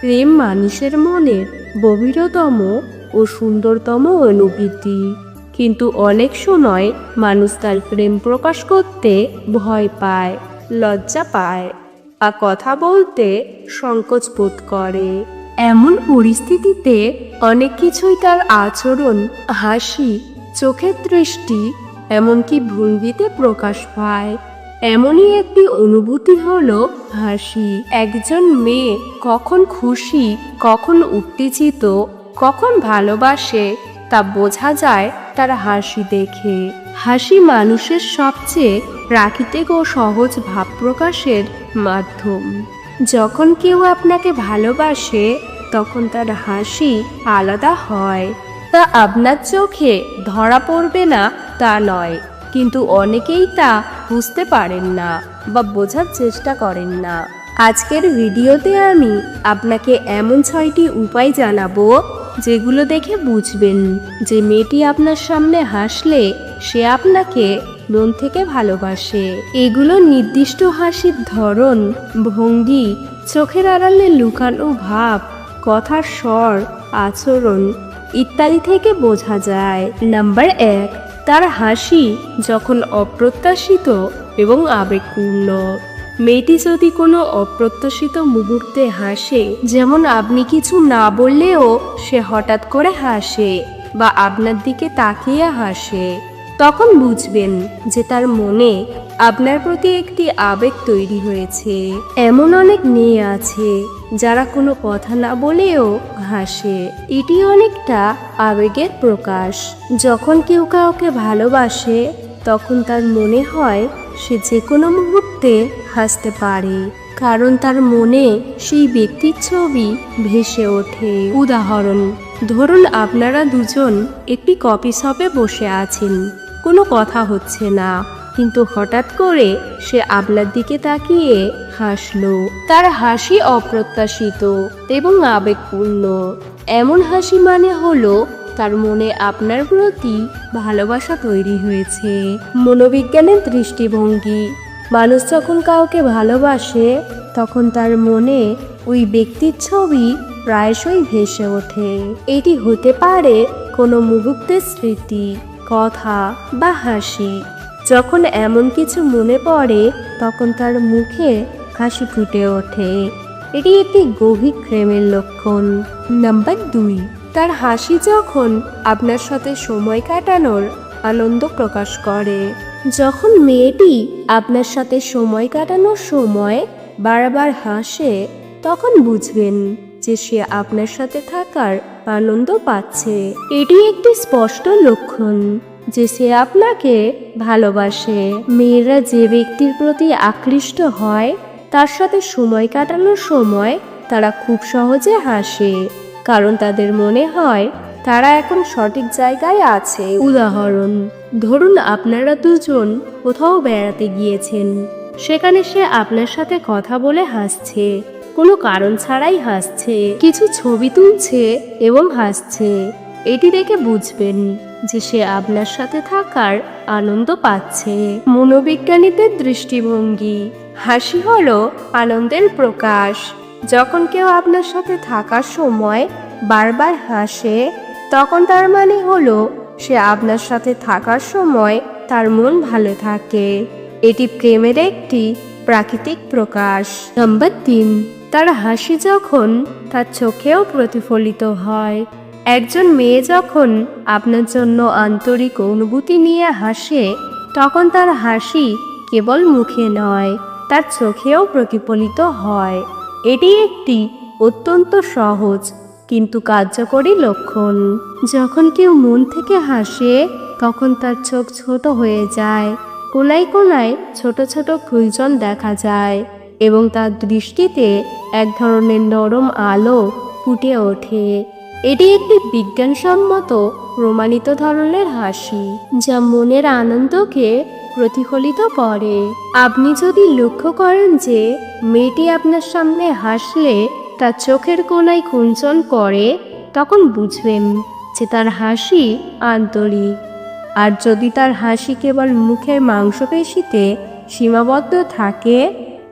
প্রেম মানুষের মনের গভীরতম ও সুন্দরতম অনুভূতি। কিন্তু অনেক সময় মানুষ তার প্রেম প্রকাশ করতে ভয় পায়, লজ্জা পায় বা কথা বলতে সংকোচ বোধ করে। এমন পরিস্থিতিতে অনেক কিছুই তার আচরণ, হাসি, চোখের দৃষ্টি, এমনকি ভঙ্গিতে প্রকাশ পায়। এমনই একটি অনুভূতি হলো, হাসি, একজন মেয়ে কখন খুশি, কখন উত্তেজিত, কখন ভালোবাসে, তা বোঝা যায় তার হাসি দেখে। হাসি মানুষের সবচেয়ে প্রাকৃতিক ও সহজ ভাব প্রকাশের মাধ্যম। যখন কেউ আপনাকে ভালোবাসে, তখন তার হাসি আলাদা হয়। তা আপনার চোখে ধরা পড়বে না তা নয়, কিন্তু অনেকেই তা বুঝতে পারেন না বা বোঝার চেষ্টা করেন না। আজকের ভিডিওতে আমি আপনাকে এমন ছয়টি উপায় জানাব, যেগুলো দেখে বুঝবেন যে মেয়েটি আপনার সামনে হাসলে সে আপনাকে মন থেকে ভালোবাসে। এগুলো নির্দিষ্ট হাসির ধরন, ভঙ্গি, চোখের আড়ালে লুকানো ভাব, কথার স্বর, আচরণ ইত্যাদি থেকে বোঝা যায়। নাম্বার এক তার হাসি যখন অপ্রত্যাশিত এবং আবেগপূর্ণ। মেয়েটি যদি কোনো অপ্রত্যাশিত মুহূর্তে হাসে, যেমন আপনি কিছু না বললেও সে হঠাৎ করে হাসে বা আপনার দিকে তাকিয়ে হাসে, তখন বুঝবেন যে তার মনে আপনার প্রতি একটি আবেগ তৈরি হয়েছে। এমন অনেক মেয়ে আছে যারা কোনো কথা না বলেও হাসে। এটি অনেকটা আবেগের প্রকাশ। যখন কেউ কাউকে ভালোবাসে, তখন তার মনে হয় সে যে কোনো মুহূর্তে হাসতে পারে। কারণ তার মনে সেই ব্যক্তির ছবি ভেসে ওঠে। উদাহরণ, ধরুন আপনারা দুজন একটি কফি শপে বসে আছেন। কোনো কথা হচ্ছে না। কিন্তু হঠাৎ করে সে আপনার দিকে তাকিয়ে হাসলো। তার হাসি অপ্রত্যাশিত এবং আবেগপূর্ণ। এমন হাসি মানে হলো তার মনে আপনার প্রতি ভালোবাসা তৈরি হয়েছে। মনোবিজ্ঞানের দৃষ্টিভঙ্গি। মানুষ যখন কাউকে ভালোবাসে, তখন তার মনে ওই ব্যক্তির ছবি প্রায়শই ভেসে ওঠে। এটি হতে পারে কোনো মুহূর্তের স্মৃতি, কথা বা হাসি। যখন এমন কিছু মনে পড়ে, তখন তার মুখে হাসি ফুটে ওঠে। এটি একটি গভীর প্রেমের লক্ষণ। নাম্বার দুই, তার হাসি যখন আপনার সাথে সময় কাটানোর আনন্দ প্রকাশ করে। যখন মেয়েটি আপনার সাথে সময় কাটানোর সময় বারবার হাসে, তখন বুঝবেন যে সে আপনার সাথে থাকার আনন্দ পাচ্ছে। এটি একটি স্পষ্ট লক্ষণ। যে সে আপনাকে ভালোবাসে। মেয়েরা যে ব্যক্তির প্রতি আকৃষ্ট হয়, তার সাথে সময় কাটানোর সময় তারা খুব সহজে হাসে, কারণ তাদের মনে হয় তারা এখন সঠিক জায়গায় আছে। উদাহরণ, ধরুন আপনারা দুজন কোথাও বেড়াতে গিয়েছেন, সেখানে সে আপনার সাথে কথা বলে হাসছে, কোনো কারণ ছাড়াই হাসছে, কিছু ছবি তুলছে এবং হাসছে, এটি দেখে বুঝবেন। যে সে আপনার সাথে থাকার আনন্দ পাচ্ছে। মনোবিজ্ঞানীদের দৃষ্টিভঙ্গি, হাসি হলো আনন্দের প্রকাশ। যখন কেউ আপনার সাথে থাকার সময় বারবার হাসে, তখন তার মানে হলো সে আপনার সাথে থাকার সময় তার মন ভালো থাকে। এটি প্রেমের একটি প্রাকৃতিক প্রকাশ। নম্বর তিন, তার হাসি যখন তার চোখেও প্রতিফলিত হয় একজন মেয়ে যখন আপনার জন্য আন্তরিক অনুভূতি নিয়ে হাসে, তখন তার হাসি কেবল মুখে নয়, তার চোখেও প্রতিফলিত হয়। এটি একটি অত্যন্ত সহজ কিন্তু কার্যকরী লক্ষণ। যখন কেউ মন থেকে হাসে, তখন তার চোখ ছোট হয়ে যায়, কোনায় কোনায় ছোট ছোট ফুলজন দেখা যায় এবং তার দৃষ্টিতে এক ধরনের নরম আলো ফুটে ওঠে। এটি একটি বিজ্ঞানসম্মত প্রমাণিত ধরনের হাসি, যা মনের আনন্দকে প্রতিফলিত করে। আপনি যদি লক্ষ্য করেন যে মেয়েটি আপনার সামনে হাসলে তার চোখের কোনায় কুঞ্চন করে, তখন বুঝবেন যে তার হাসি আন্তরিক। আর যদি তার হাসি কেবল মুখের মাংসপেশিতে সীমাবদ্ধ থাকে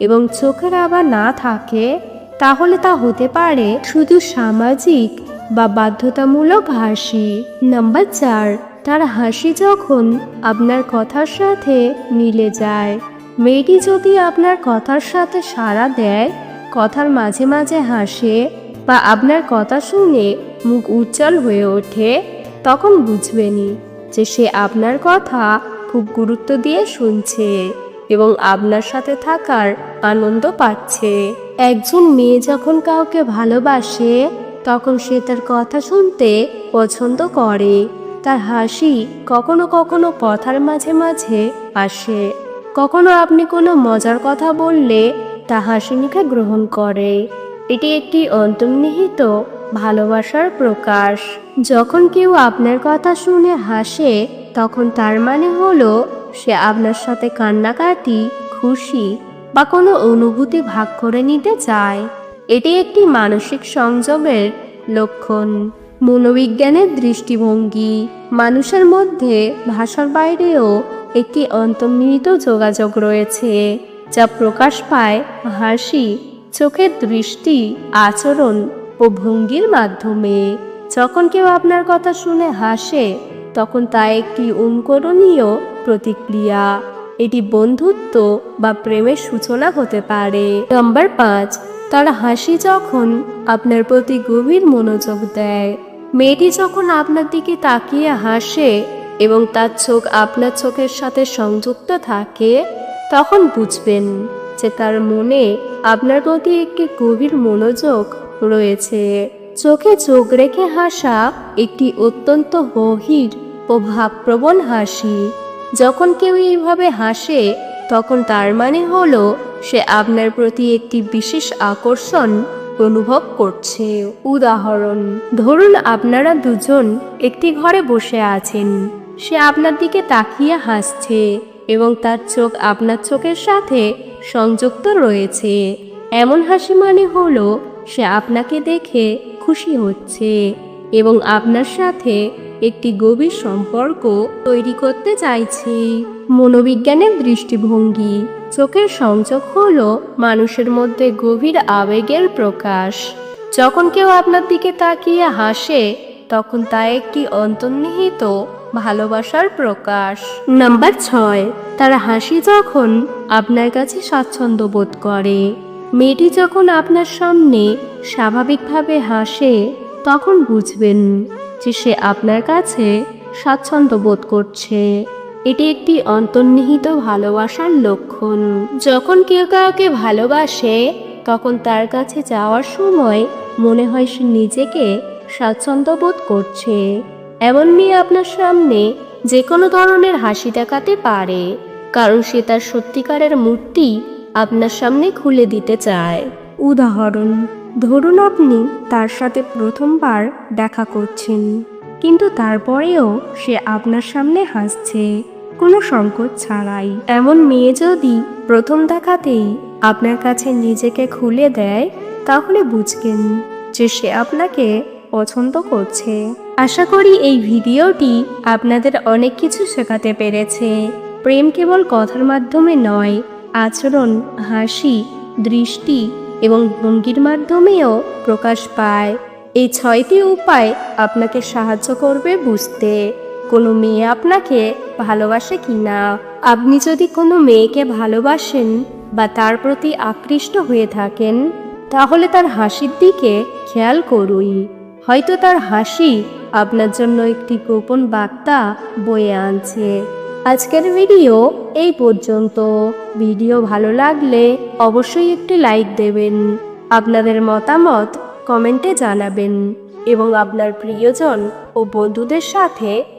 এবং চোখের আবার না থাকে, তাহলে তা হতে পারে শুধু সামাজিক বা বাধ্যতামূলক হাসি। নাম্বার চার, তার হাসি যখন আপনার কথার সাথে মিলে যায়। মেয়েটি যদি আপনার কথার সাথে সাড়া দেয়, কথার মাঝে মাঝে হাসে বা আপনার কথা শুনে মুখ উজ্জ্বল হয়ে ওঠে, তখন বুঝবেনই যে সে আপনার কথা খুব গুরুত্ব দিয়ে শুনছে এবং আপনার সাথে থাকার আনন্দ পাচ্ছে। একজন মেয়ে যখন কাউকে ভালোবাসে তখন সে তার কথা শুনতে পছন্দ করে। তার হাসি কখনো কখনো কথার মাঝে মাঝে আসে। কখনো আপনি কোনো মজার কথা বললে তা হাসি মুখে গ্রহণ করে। এটি একটি অন্তর্নিহিত ভালোবাসার প্রকাশ। যখন কেউ আপনার কথা শুনে হাসে, তখন তার মানে হলো সে আপনার সাথে কান্নাকাটি, খুশি বা কোনো অনুভূতি ভাগ করে নিতে চায়। এটি একটি মানসিক সংযমের লক্ষণ। মনোবিজ্ঞানের দৃষ্টিভঙ্গি মানুষের মধ্যে ভাষার বাইরেও একটি অন্তর্নিহিত যোগাযোগ রয়েছে, যা প্রকাশ পায় হাসি, চোখের দৃষ্টি, আচরণ ও ভঙ্গির মাধ্যমে। যখন কেউ আপনার কথা শুনে হাসে, তখন তা একটি অনুকরণীয় প্রতিক্রিয়া। এটি বন্ধুত্ব বা প্রেমের সূচনা হতে পারে। নাম্বার পাঁচ তার হাসি যখন আপনার প্রতি গভীর মনোযোগ দেয়, মেয়েটি যখন আপনার দিকে তাকিয়ে হাসে এবং তার চোখ আপনার চোখের সাথে সংযুক্ত থাকে, তখন বুঝবেন যে তার মনে আপনার প্রতি একটি গভীর মনোযোগ রয়েছে। চোখে চোখ রেখে হাসা একটি অত্যন্ত গভীর ও ভাবপ্রবণ হাসি। যখন কেউ এইভাবে হাসে, তখন তার মানে হলো সে আপনার প্রতি একটি বিশেষ আকর্ষণ অনুভব করছে। উদাহরণ, ধরুন আপনারা দুজন একটি ঘরে বসে আছেন। সে আপনার দিকে তাকিয়ে হাসছে এবং তার চোখ আপনার চোখের সাথে সংযুক্ত রয়েছে। এমন হাসি মানে হলো, সে আপনাকে দেখে খুশি হচ্ছে এবং আপনার সাথে একটি গভীর সম্পর্ক তৈরি করতে চাইছে। মনোবিজ্ঞানের দৃষ্টিভঙ্গি চোখের সংযোগ হল মানুষের মধ্যে গভীর আবেগের প্রকাশ। যখন কেউ আপনার দিকে তাকিয়ে হাসে, তখন তা একটি অন্তর্নিহিত ভালোবাসার প্রকাশ। নাম্বার ছয়, তার হাসি যখন আপনার কাছে স্বাচ্ছন্দ্য বোধ করে। মেয়েটি যখন আপনার সামনে স্বাভাবিকভাবে হাসে, তখন বুঝবেন যে সে আপনার কাছে স্বাচ্ছন্দ্য বোধ করছে। এটি একটি অন্তর্নিহিত ভালোবাসার লক্ষণ। যখন কেউ কাউকে ভালোবাসে, তখন তার কাছে যাওয়ার সময় মনে হয় সে নিজেকে স্বাচ্ছন্দ্য বোধ করছে। এমন মেয়ে আপনার সামনে যে কোনো ধরনের হাসি দেখাতে পারে। কারণ সে তার সত্যিকারের মূর্তি আপনার সামনে খুলে দিতে চায়। উদাহরণ, ধরুন আপনি তার সাথে প্রথমবার দেখা করছেন, কিন্তু তারপরেও সে আপনার সামনে হাসছে। কোনো সংকোচ ছাড়াই। এমন মেয়ে যদি প্রথম দেখাতেই আপনার কাছে নিজেকে খুলে দেয়, তাহলে বুঝবেন যে সে আপনাকে পছন্দ করছে। আশা করি এই ভিডিওটি আপনাদের অনেক কিছু শেখাতে পেরেছে। প্রেম কেবল কথার মাধ্যমে নয়, আচরণ, হাসি, দৃষ্টি এবং ভঙ্গির মাধ্যমেও প্রকাশ পায়। এই ছয়টি উপায় আপনাকে সাহায্য করবে বুঝতে। কোনো মেয়ে আপনাকে ভালোবাসে কি না আপনি যদি কোনো মেয়েকে ভালোবাসেন বা তার প্রতি আকৃষ্ট হয়ে থাকেন, তাহলে তার হাসির দিকে খেয়াল করুন। হয়তো তার হাসি আপনার জন্য একটি গোপন বার্তা বয়ে আনছে। আজকের ভিডিও এই পর্যন্ত। ভিডিও ভালো লাগলে অবশ্যই একটি লাইক দেবেন। আপনাদের মতামত কমেন্টে জানাবেন। এবং আপনার প্রিয়জন ও বন্ধুদের সাথে